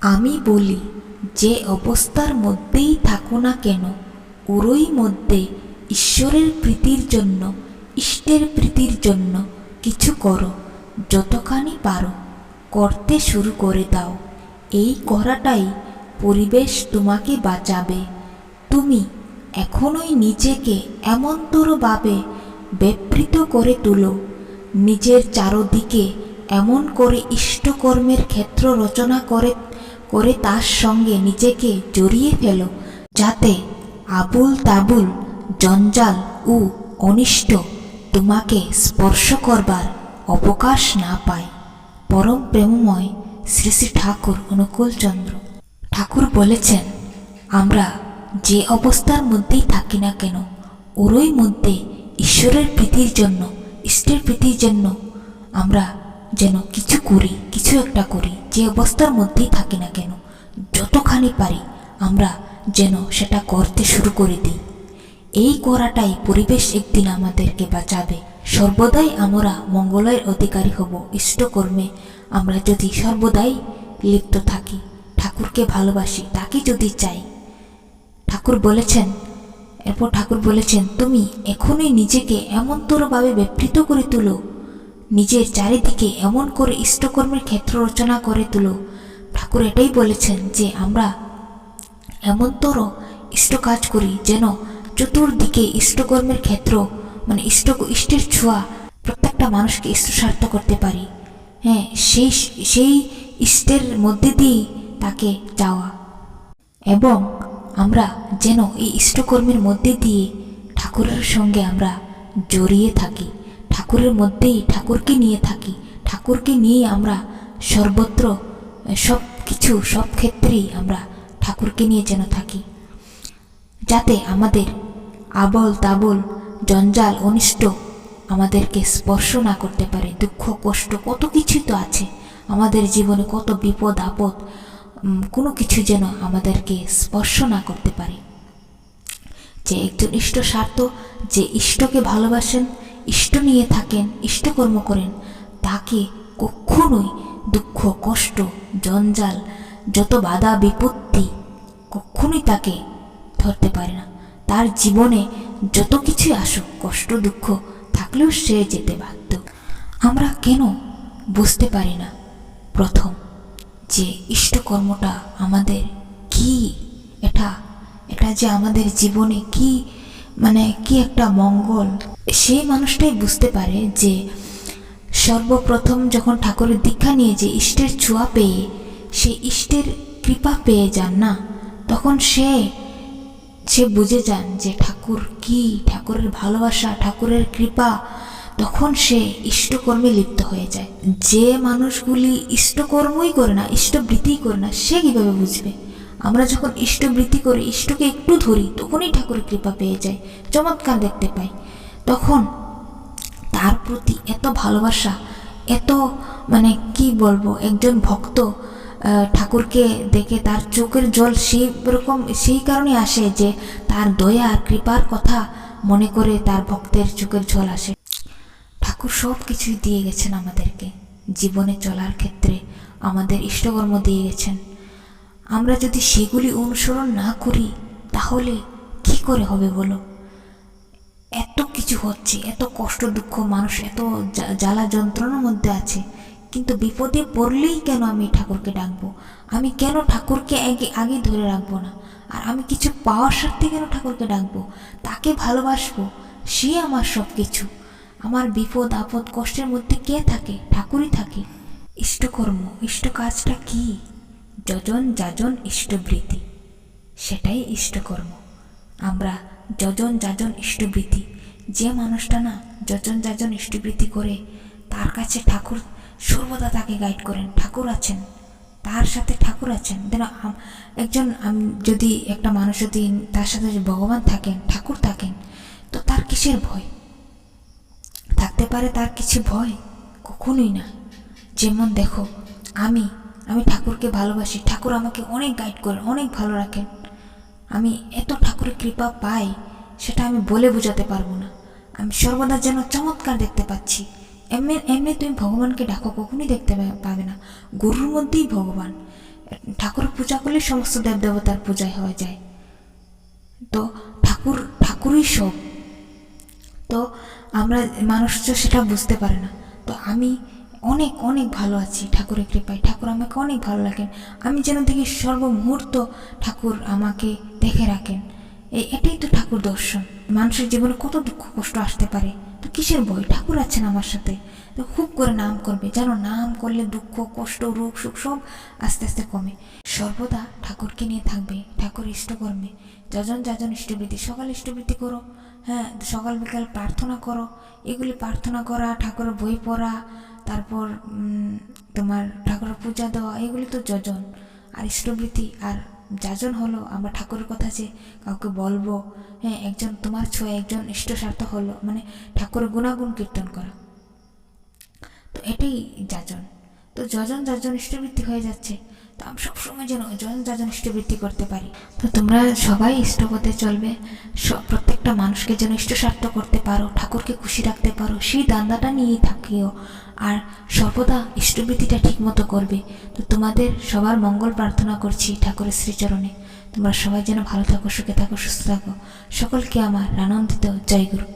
আমি বলি, যে অবস্থার মধ্যেই থাকো না কেন ওরই মধ্যে ঈশ্বরের প্রীতির জন্য, ইষ্টের প্রীতির জন্য কিছু করো, যতখানি পারো, করতে শুরু করে দাও। এই করাটাই পরিবেশ তোমাকে বাঁচাবে। তুমি এখনোই নিজেকে এমনতরভাবে ব্যাপৃত করে তুলো, নিজের চারদিকে এমন করে ইষ্টকর্মের ক্ষেত্র রচনা করে করে তার সঙ্গে নিজেকে জড়িয়ে ফেলো, যাতে আবুল তাবুল, জঞ্জাল ও অনিষ্ট তোমাকে স্পর্শ করবার অবকাশ না পায়। পরম প্রেমময় শ্রী শ্রী ঠাকুর অনুকূলচন্দ্র ঠাকুর বলেছেন, আমরা যে অবস্থার মধ্যেই থাকি না কেন, ওরই মধ্যে ঈশ্বরের প্রীতির জন্য, ইষ্টের প্রীতির জন্য আমরা যেন কিছু করি, কিছু একটা করি, যে অবস্থার মধ্যেই থাকি না কেন, যতখানি পারি আমরা যেন সেটা করতে শুরু করে দিই। এই করাটাই পরিবেশ একদিন আমাদেরকে বাঁচাবে। সর্বদাই আমরা মঙ্গলের অধিকারী হব, ইষ্টকর্মে আমরা যদি সর্বদাই লিপ্ত থাকি, ঠাকুরকে ভালোবাসি, তাকে যদি চাই। ঠাকুর বলেছেন, এরপর ঠাকুর বলেছেন, তুমি এখনই নিজেকে এমনতরভাবে ব্যাপৃত করে তুলো নিজের চারিদিকে এমন করে ইষ্টকর্মের ক্ষেত্র রচনা করে তুলো। ঠাকুর এটাই বলেছেন যে আমরা এমনতর ইষ্ট কাজ করি যেন চতুর্দিকে ইষ্টকর্মের ক্ষেত্র মানে ইষ্ট, ইষ্টের ছোঁয়া প্রত্যেকটা মানুষকে ইষ্টসার্থ করতে পারি। হ্যাঁ সেই সেই ইষ্টের মধ্যে দিয়েই তাকে যাওয়া এবং আমরা যেন এই ইষ্টকর্মের মধ্যে দিয়ে ঠাকুরের সঙ্গে আমরা জড়িয়ে থাকি। ঠাকুরের মধ্যেই ঠাকুরকে নিয়ে থাকি। ঠাকুরকে নিয়ে আমরা সর্বত্র সব কিছু সব ক্ষেত্রেই আমরা ঠাকুরকে নিয়ে যেন থাকি। যাতে আমাদের আবল তাবল জঞ্জাল অনিষ্ট আমাদেরকে স্পর্শ না করতে পারে। দুঃখ, কষ্ট, কত কিছুই তো আছে। আমাদের জীবনে কত বিপদ, আপদ কোনো কিছু যেন আমাদেরকে স্পর্শ না করতে পারে। যে একজন ইষ্ট স্বার্থ, যে ইষ্টকে ভালোবাসেন ইষ্ট নিয়ে থাকেন ইষ্টকর্ম করেন। তাকে কখনোই দুঃখ, কষ্ট, জঞ্জাল, যত বাধা, বিপত্তি কখনোই তাকে ধরতে পারে না। তার জীবনে যত কিছুই আসুক, কষ্ট, দুঃখ থাকলেও সে যেতে বাধ্য। আমরা কেন বুঝতে পারি না? প্রথম, যে ইষ্টকর্মটা আমাদের কি, এটা এটা যে আমাদের জীবনে কি মানে কি একটা মঙ্গল। সেই মানুষটাই বুঝতে পারে যে সর্বপ্রথম যখন ঠাকুরের দীক্ষা নিয়ে যে ইষ্টের ছোঁয়া পেয়ে সে ইষ্টের কৃপা পেয়ে যান না, তখন সে সে বুঝে যান যে ঠাকুর কি, ঠাকুরের ভালোবাসা, ঠাকুরের কৃপা। তখন সে ইষ্টকর্মে লিপ্ত হয়ে যায়। যে মানুষগুলি ইষ্টকর্মই করে না ইষ্টবৃত্তি করে না, সে কীভাবে বুঝবে? আমরা যখন ইষ্টবৃত্তি করি ইষ্টকে একটু ধরি, তখনই ঠাকুরের কৃপা পেয়ে যায়, চমৎকার দেখতে পাই। তখন তার প্রতি এত ভালোবাসা, এত মানে কি বলব, একজন ভক্ত ঠাকুরকে দেখে তার চোখের জল সেই রকম, সেই কারণে আসে যে তার দয়া আর কৃপার কথা মনে করে তার ভক্তের চোখের জল আসে। ঠাকুর সব কিছুই দিয়ে গেছেন আমাদেরকে। জীবনে চলার ক্ষেত্রে আমাদের ইষ্টকর্ম দিয়ে গেছেন। আমরা যদি সেগুলি অনুসরণ না করি, তাহলে কি করে হবে বলো? এত কিছু হচ্ছে, এত কষ্ট, দুঃখ, মানুষ, এত জ্বালা, যন্ত্রণার মধ্যে আছে। কিন্তু বিপদে পড়লেই কেন আমি ঠাকুরকে ডাকবো? আমি কেন ঠাকুরকে আগে আগে ধরে রাখব না? আর আমি কিছু পাওয়ার স্বার্থে কেন ঠাকুরকে ডাকবো? তাকে ভালোবাসবো? সে আমার সব কিছু আমার বিপদ, আপদ, কষ্টের মধ্যে কে থাকে? ঠাকুরই থাকে। ইষ্টকর্ম ইষ্ট কাজটা কি? যজন যাজন ইষ্টবৃত্তি সেটাই ইষ্টকর্ম আমরা যজন যাজন ইষ্টবৃত্তি যে মানুষটা না যজন যাজন ইষ্টবৃত্তি করে, তার কাছে ঠাকুর সর্বদা তাকে গাইড করেন। ঠাকুর আছেন, তার সাথে ঠাকুর আছেন। যেন একজন যদি একটা মানুষ যদি তার সাথে ভগবান থাকেন, ঠাকুর থাকেন, তো তার কিসের ভয়? থাকতে পারে তার কিছু ভয় কখনোই না। যেমন দেখো, আমি আমি ঠাকুরকে ভালোবাসি। ঠাকুর আমাকে অনেক গাইড করেন অনেক ভালো রাখেন। আমি এত ঠাকুরের কৃপা পাই, সেটা আমি বলে বোঝাতে পারব না। আমি সর্বদা যেন চমৎকার দেখতে পাচ্ছি। এমনি এমনি তুমি ভগবানকে ডাকো, কখনই দেখতে পাবে না। গরুর মধ্যেই ভগবান। ঠাকুর পূজা করলে সমস্ত দেব দেবতার পূজায় হয়ে যায়। তো ঠাকুর, ঠাকুরই সব। তো আমরা মানুষ সেটা বুঝতে পারে না। তো আমি অনেক অনেক ভালো আছি, ঠাকুরের কৃপায়। ঠাকুর আমাকে অনেক ভালো লাগেন আমি যেন থেকে সর্বমুহূর্ত ঠাকুর আমাকে দেখে রাখেন। এই এটাই তো ঠাকুর দর্শন। মানুষের জীবনে কত দুঃখ, কষ্ট আসতে পারে। তো কিসের বই ঠাকুর আছেন আমার সাথে। তো খুব করে নাম করবে। যেন নাম করলে দুঃখ, কষ্ট, রোগ, সুখ সব আস্তে আস্তে কমে। সর্বদা ঠাকুরকে নিয়ে থাকবে। ঠাকুর ইষ্টকর্মে। যজন যজন ইষ্টবৃত্তি। সকাল ইষ্টবৃত্তি করো হ্যাঁ? সকাল বিকাল প্রার্থনা করো। এগুলি প্রার্থনা করা, ঠাকুরের বই পড়া, তারপর তোমার ঠাকুরের পূজা দেওয়া, এগুলি তো যজন। আর ইষ্টবৃত্তি আর যাজন হলো আমরা ঠাকুরের কথা যে কাউকে বলব হ্যাঁ একজন তোমার ছোঁয়া, একজন ইষ্টস্বার্থ হলো মানে ঠাকুরের গুণাগুণ কীর্তন করা। তো এটাই যাজন। তো যজন যাজন ইষ্টবৃত্তি হয়ে যাচ্ছে, তো আমি সবসময় যেন যজন যাজন ইষ্টবৃত্তি করতে পারি। তো তোমরা সবাই ইষ্টপথে চলবে সব প্রত্যেকটা মানুষকে যেন ইষ্টসার্থ করতে পারো, ঠাকুরকে খুশি রাখতে পারো, সেই দান্দাটা নিয়েই থাকিও। আর সর্বদা ইষ্টবৃত্তিটা ঠিক মতো করবে। তো তোমাদের সবার মঙ্গল প্রার্থনা করছি ঠাকুরের শ্রীচরণে। তোমরা সবাই যেন ভালো থাকো, সুখে থাকো, সুস্থ থাকো। সকলকে আমার আনন্দিত জয় গুরু